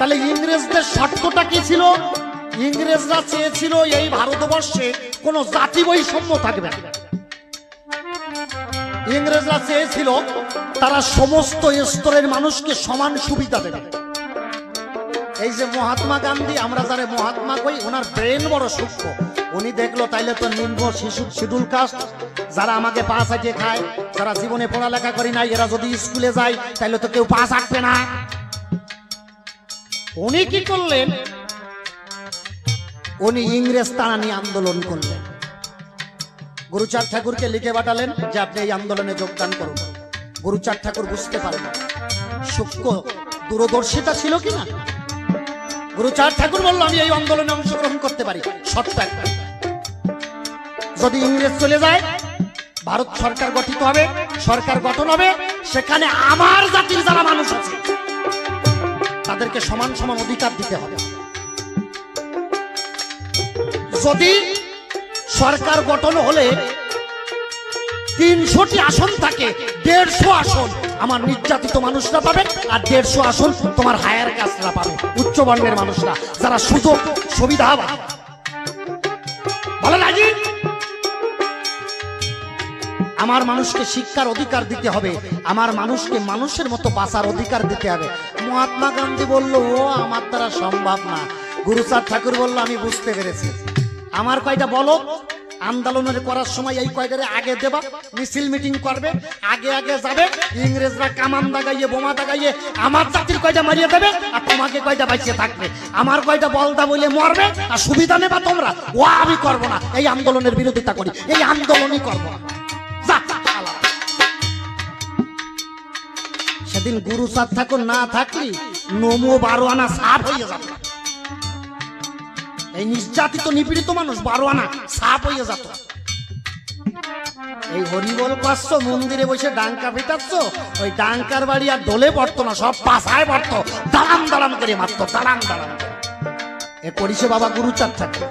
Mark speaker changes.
Speaker 1: তাহলে ইংরেজদের শর্তটা কি ছিল? ইংরেজরা চেয়েছিল এই ভারতবর্ষে কোনো জাতি বৈষম্য থাকবে ইংরেজরা চেয়েছিল তারা সমস্ত স্তরের মানুষকে সমান সুবিধা দেবে। এই যে মহাত্মা গান্ধী, আমরা যারা মহাত্মা কই, ওনার ব্রেন বড় সূক্ষ্ম। উনি দেখল, তাইলে তো নিম্ন শিশু শিডিউল কাস্ট, যারা আমাকে পা সাজিয়ে খায়, যারা জীবনে পড়ালেখা করি নাই, এরা যদি স্কুলে যায়, তাইলে তো কেউ পা আঁকবে না। উনি কি করলেন? উনি ইংরেজ তাড়া নিয়ে আন্দোলন করলেন। গুরুচাঁদ ঠাকুরকে লিখে পাঠালেন যে আপনি এই আন্দোলনে যোগদান করুন। গুরুচাঁদ ঠাকুর বুঝতে পারেন সূক্ষ্ম দূরদর্শিতা ছিল কি না? গুরুচাঁদ ঠাকুর বলল, আমি এই আন্দোলনে অংশগ্রহণ করতে পারি। শর্ত যদি ইংরেজ চলে যায়, ভারত সরকার গঠিত হবে, সরকার গঠন হবে, সেখানে আমার জাতির যারা মানুষ আছে তাদেরকে সমান সমান অধিকার দিতে হবে। যদি সরকার গঠন হলে তিনশোটি আসন থাকে, দেড়শো আসন, আমার নির্যাতিত মানুষরা পাবে আর দেড়শো আসন তোমার হায়ার কাস্টরা পাবে, উচ্চ বর্ণের মানুষরা, যারা সুযোগ, সুবিধা পাবে। আমার মানুষকে শিক্ষার অধিকার দিতে হবে, আমার মানুষকে মানুষের মতো বাঁচার অধিকার দিতে হবে। মহাত্মা গান্ধী বলল আমার দ্বারা সম্ভব না। গুরুচাঁদ ঠাকুর বলল আমি বুঝতে পেরেছি। আমার কয়টা বলো আন্দোলনের করার সময় এই কয়টারে আগে দেবা মিছিল মিটিং করবে আগে আগে যাবে ইংরেজরা কামান দাগাইয়ে বোমা দাগাইয়ে আমার জাতির কয়টা মারিয়ে দেবে আর তোমাকে কয়টা বাঁচিয়ে থাকবে? আমার কয়টা বলদা বলে মরবে আর সুবিধা নেবা তোমরা? ও আমি করব না। এই আন্দোলনের বিরোধিতা করি। এই আন্দোলনই করব না। যা, সেদিন গুরু সাত ঠাকুর না থাকলি, নমো বারো আনা সাপ হয়ে যাবে। এই নির্যাতিত নিপীড়িত মানুষ বারো আনা সাপ হয়ে যেত। এই হরিবল পাচ্ছ, মন্দিরে বসে ডাঙ্কা ফেটাচ্ছ, ওই ডাঙ্কার বাড়ি আর দোলে পড়তো না, সব পাশায় পড়তো। দালাম দালাম করে মারতো দালাম করে। এ করিছে বাবা গুরুচাঁদ ঠাকুর